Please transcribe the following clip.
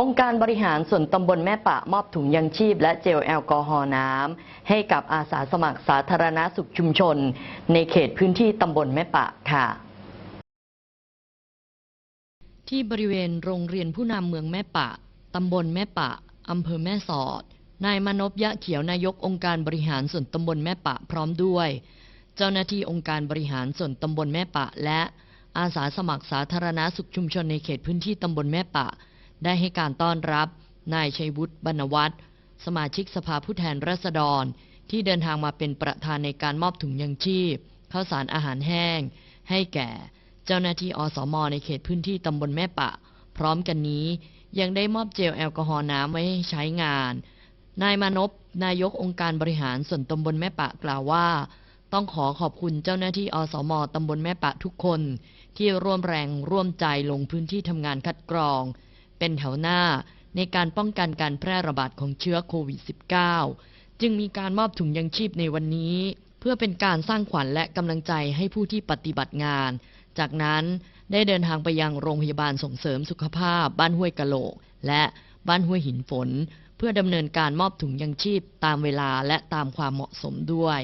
องค์การบริหารส่วนตำบลแม่ปะมอบถุงยังชีพ และเจลแอลกอฮอล์น้ำให้กับอาสาสมัครสาธารณสุขชุมชน ในเขตพื้นที่ตำบลแม่ปะค่ะ ที่บริเวณโรงเรียนผู้นำเมืองแม่ปะตำบลแม่ปะอำเภอแม่สอด นายมนพยะเขียวนายกองค์การบริหารส่วนตำบลแม่ปะพร้อมด้วย เจ้าหน้าที่องค์การบริหารส่วนตำบลแม่ปะ และอาสาสมัครสาธารณสุขชุมชนในเขตพื้นที่ตำบลแม่ปะ ได้ให้การต้อนรับ นายชัยวุฒิบรรณวัฒน์สมาชิกสภาผู้แทนราษฎร ที่เดินทางมาเป็นประธานในการมอบถุงยังชีพข้าวสารอาหารแห้ง ให้แก่เจ้าหน้าที่อสมในเขตพื้นที่ตำบลแม่ปะ พร้อมกันนี้ยังได้มอบเจลแอลกอฮอล์น้ำไว้ให้ใช้งาน นายมานพนายกองค์การบริหารส่วนตำบลแม่ปะกล่าวว่า ต้องขอขอบคุณเจ้าหน้าที่อสมตำบลแม่ปะทุกคน ที่ร่วมแรงร่วมใจลงพื้นที่ทำงานคัดกรอง เป็นแถวหน้าในการป้องกันการแพร่ระบาดของเชื้อโควิด -19 จึงมีการมอบถุงยังชีพในวันนี้ เพื่อเป็นการสร้างขวัญและกำลังใจให้ผู้ที่ปฏิบัติงาน จากนั้นได้เดินทางไปยังโรงพยาบาลส่งเสริมสุขภาพ บ้านห้วยกะโหลก และบ้านห้วยหินฝน เพื่อดำเนินการมอบถุงยังชีพตามเวลาและตามความเหมาะสมด้วย